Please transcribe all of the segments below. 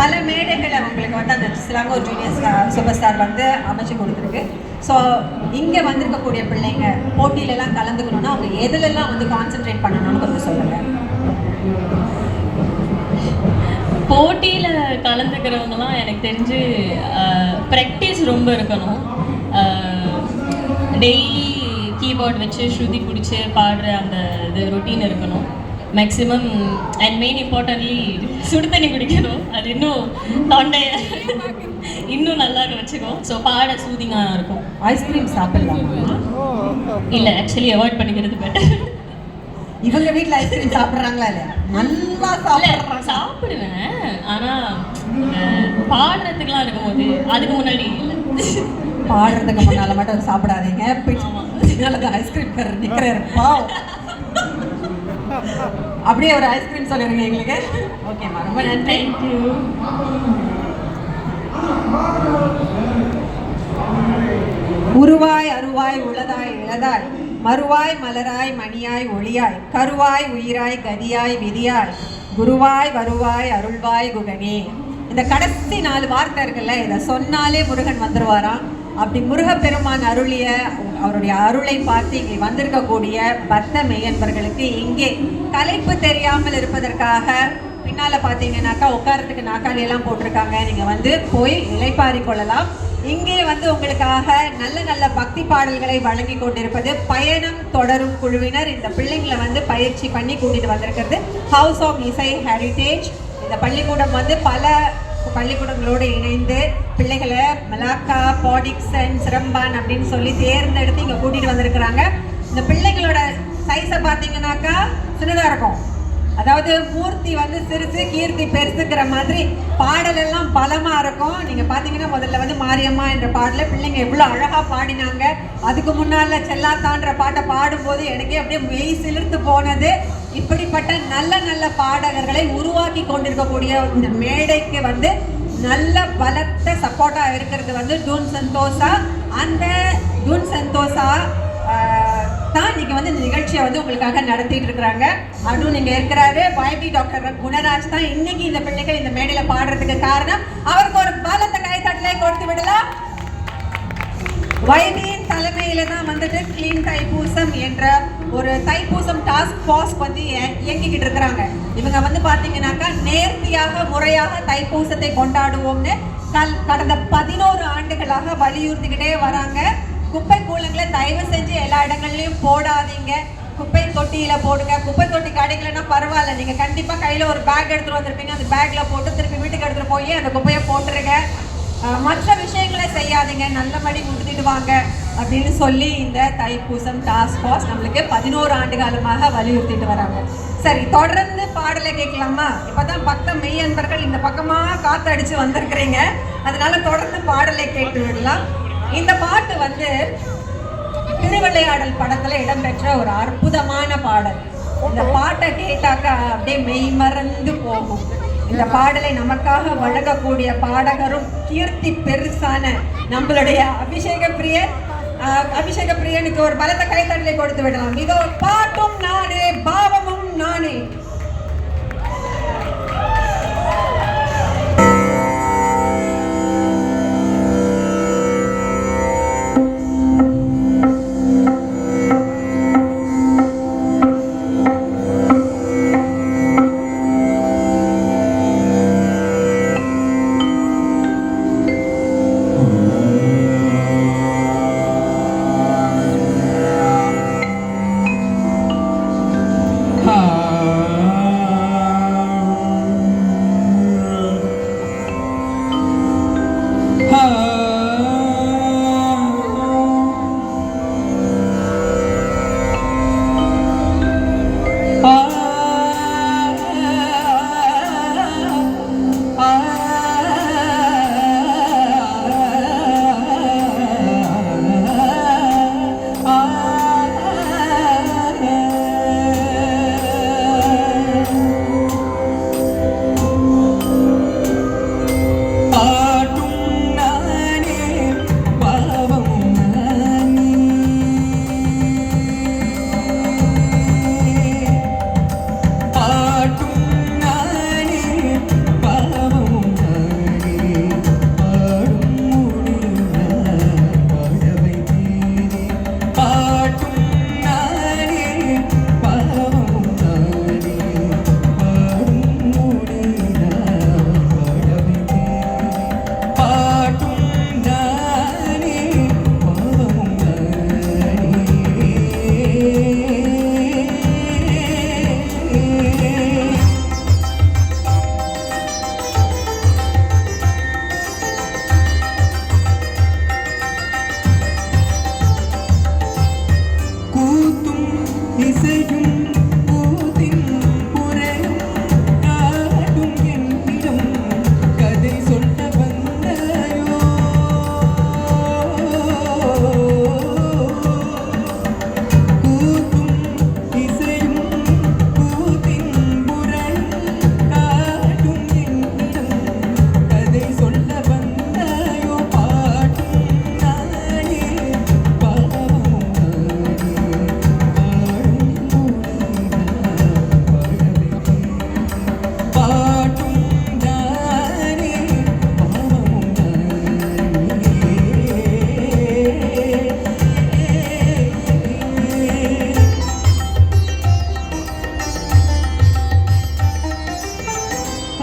பல மேடைகளை அவங்களுக்கு வந்து அந்த சிலாங்கூர் ஜூனியர் சூப்பர் ஸ்டார் வந்து அமைச்சு கொடுத்துருக்கு. ஸோ இங்கே வந்திருக்கக்கூடிய பிள்ளைங்க போட்டியிலலாம் கலந்துக்கணும்னா அவங்க எதுலெல்லாம் வந்து கான்சென்ட்ரேட் பண்ணணும்னு கொஞ்சம் சொல்லுங்கள் போட்டியில் கலந்துக்கிறவங்கலாம் எனக்கு தெரிஞ்சு ப்ராக்டிஸ் ரொம்ப இருக்கணும். டெய்லி கீபோர்ட் வச்சு ஸ்ருதி பிடிச்சி பாடுற அந்த இது ரொட்டீன் இருக்கணும். மேக்ஸிமம் அண்ட் மெயின் இம்பார்ட்டன்ட்லி சுடு தண்ணி குடிக்கணும். அது இன்னும் தொண்டைய இன்னும் நல்லா வச்சுக்கும் ஸோ பாட சூதிங்காக இருக்கும். ஐஸ்கிரீம் சாப்பிடலாமா? இல்லை ஆக்சுவலி அவாய்ட் பண்ணிக்கிறது பெட்டர் இவங்க வீட்டில் ஐஸ்கிரீம் சாப்பிட்றாங்களா இல்லையா நல்லா இல்ல சாப்பிட்றாங்க. சாப்பிடுவேன். ஆனா அஹ், பாடுறதுக்குலாம் இருக்கும்போது அதுக்கு முன்னாடி இல்ல. பாடுறதுக்கு முன்னால மட்டும் சாப்பிடாதீங்க. பின்னால ஐஸ்கிரீம் நிற்கிறாரு பாவம். அப்படியே ஒரு ஐஸ்கிரீம் சொல்லிடுங்க எங்களுக்கு. ஓகேம்மா ரொம்ப நன்றி. தேங்க்யூ உருவாய் அருவாய் உளதாய் இளதாய் மறுவாய் மலராய் மணியாய் ஒளியாய் கருவாய் உயிராய் கதியாய் விதியாய் குருவாய் வருவாய் அருள்வாய் குகனே. இந்த கடைசி நாலு வார்த்தை இருக்குல்ல இதை சொன்னாலே முருகன் வந்துருவாராம். அப்படி முருகப்பெருமான் அருளிய அவருடைய அருளை பார்த்து இங்கே வந்திருக்கக்கூடிய பக்த மெய்யன்பர்களுக்கு இங்கே கலைப்பு தெரியாமல் இருப்பதற்காக பின்னால பார்த்தீங்கன்னாக்கா உட்காரத்துக்கு நாக்காளி எல்லாம் போட்டிருக்காங்க. நீங்க வந்து போய் இலைப்பாரி கொள்ளலாம். இங்கே வந்து உங்களுக்காக நல்ல நல்ல பக்தி பாடல்களை வழங்கி கொண்டிருப்பது பயணம் தொடரும் குழுவினர். இந்த பிள்ளைங்களை வந்து பயிற்சி பண்ணி கூட்டிட்டு வந்திருக்கிறது. ஹவுஸ் ஆஃப் இசை ஹெரிட்டேஜ் இந்த பள்ளிக்கூடம் வந்து பல பள்ளிக்கூடங்களோடு இணைந்து பிள்ளைகளை மலாக்கா பாடிக்சன் சிரம்பான் அப்படின்னு சொல்லி தேர்ந்தெடுத்து இங்கே கூட்டிகிட்டு வந்திருக்கிறாங்க. இந்த பிள்ளைங்களோட சைஸை பார்த்தீங்கன்னாக்கா சின்னதாக இருக்கும். அதாவது மூர்த்தி வந்து சிரித்து கீர்த்தி பெருசுக்கிற மாதிரி பாடலெல்லாம் பலமாக இருக்கும். நீங்கள் பார்த்தீங்கன்னா முதல்ல வந்து மாரியம்மா என்ற பாடல பிள்ளைங்க எவ்வளோ அழகாக பாடினாங்க. அதுக்கு முன்னால் செல்லாத்தான்ற பாட்டை பாடும்போது எனக்கே அப்படியே மெய் சிலிர்த்து போனது. இப்படிப்பட்ட நல்ல நல்ல பாடகர்களை உருவாக்கி கொண்டிருக்கக்கூடிய இந்த மேடைக்கு வந்து நல்ல பலத்த சப்போர்ட்டாக இருக்கிறது வந்து டூன் சந்தோஷா. அந்த டூன் சந்தோஷா தான் இன்னைக்கு வந்து இந்த நிகழ்ச்சியை வந்து உங்களுக்காக நடத்திட்டு இருக்கிறாங்க. அனு நீங்க இருக்கிறாரு. வைபி டாக்டர் குணராஜ் தான் இன்னைக்கு இந்த பிள்ளைகள் இந்த மேடையில பாடுறதுக்கு காரணம். அவருக்கு ஒரு பலத்த கைத்தட்டலை கொடுத்து விடலாம். வைபியின் தலைமையில தான் வந்துட்டு கிளீன் தைப்பூசம் என்ற ஒரு தைப்பூசம் டாஸ்க் ஃபோர்ஸ் வந்து இய- இயங்கிக்கிட்டு இருக்கிறாங்க. இவங்க வந்து பார்த்தீங்கன்னாக்கா நேர்த்தியாக முறையாக தைப்பூசத்தை கொண்டாடுவோம்னு கல் கடந்த பதினோரு ஆண்டுகளாக வலியுறுத்திக்கிட்டே வராங்க. குப்பை கூலங்களை தயவு செஞ்சு எல்லா இடங்கள்லையும் போடாதீங்க. குப்பை தொட்டியில் போடுங்க. குப்பை தொட்டி கிடைக்கலன்னா பரவாயில்ல. நீங்கள் கண்டிப்பாக கையில் ஒரு பேக் எடுத்துகிட்டு வந்திருப்பீங்க. அந்த பேக்கில் போட்டு திருப்பி வீட்டுக்கு எடுத்துகிட்டு போய் அந்த குப்பையை போட்டுருங்க. மற்ற விஷயங்களை செய்யாதீங்க நல்லபடி முடித்துட்டு வாங்க அப்படின்னு சொல்லி இந்த தைப்பூசம் டாஸ்க் ஃபோர்ஸ் நம்மளுக்கு பதினோரு ஆண்டு காலமாக வலியுறுத்திட்டு வராங்க. சரி தொடர்ந்து பாடலை கேட்கலாமா? இப்போதான் பக்கம் மெய் அன்பர்கள் இந்த பக்கமாக காத்தடிச்சு வந்திருக்கிறீங்க. அதனால தொடர்ந்து பாடலை கேட்டு விடலாம். இந்த பாட்டு வந்து திருவிளையாடல் படத்தில் இடம்பெற்ற ஒரு அற்புதமான பாடல். இந்த பாட்டை கேட்டாக்கா அப்படியே மெய் மறந்து போகும். இந்த பாடலை நமக்காக வழங்கக்கூடிய பாடகரும் கீர்த்தி பெருசான நம்மளுடைய அபிஷேக பிரியன் அபிஷேக பிரியனுக்கு ஒரு பலத்த கைத்தட்டலை கொடுத்து விடலாம். இதோ பாட்டும் நானே பாவமும் நானே.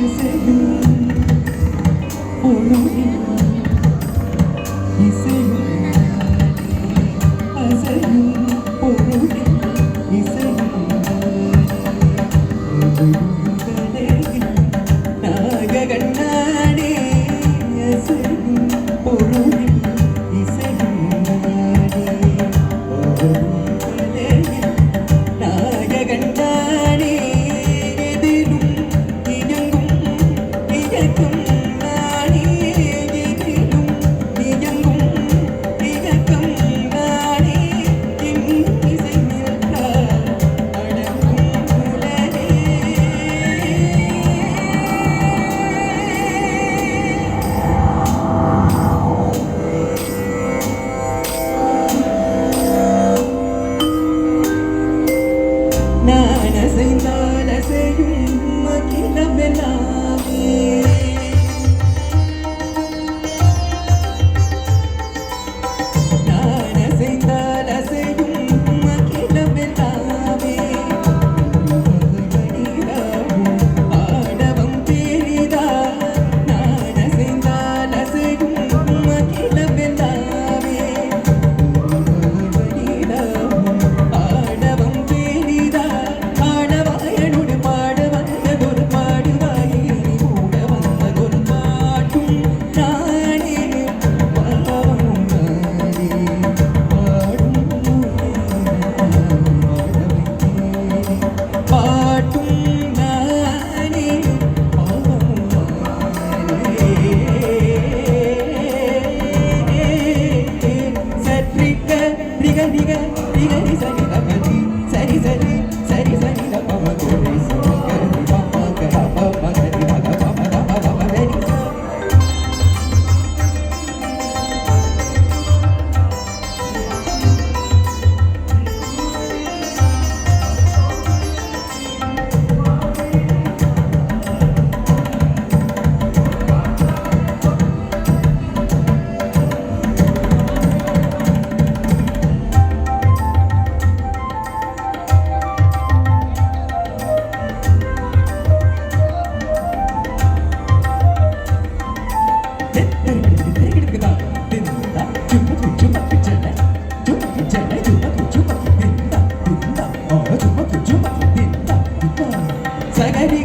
Oh no.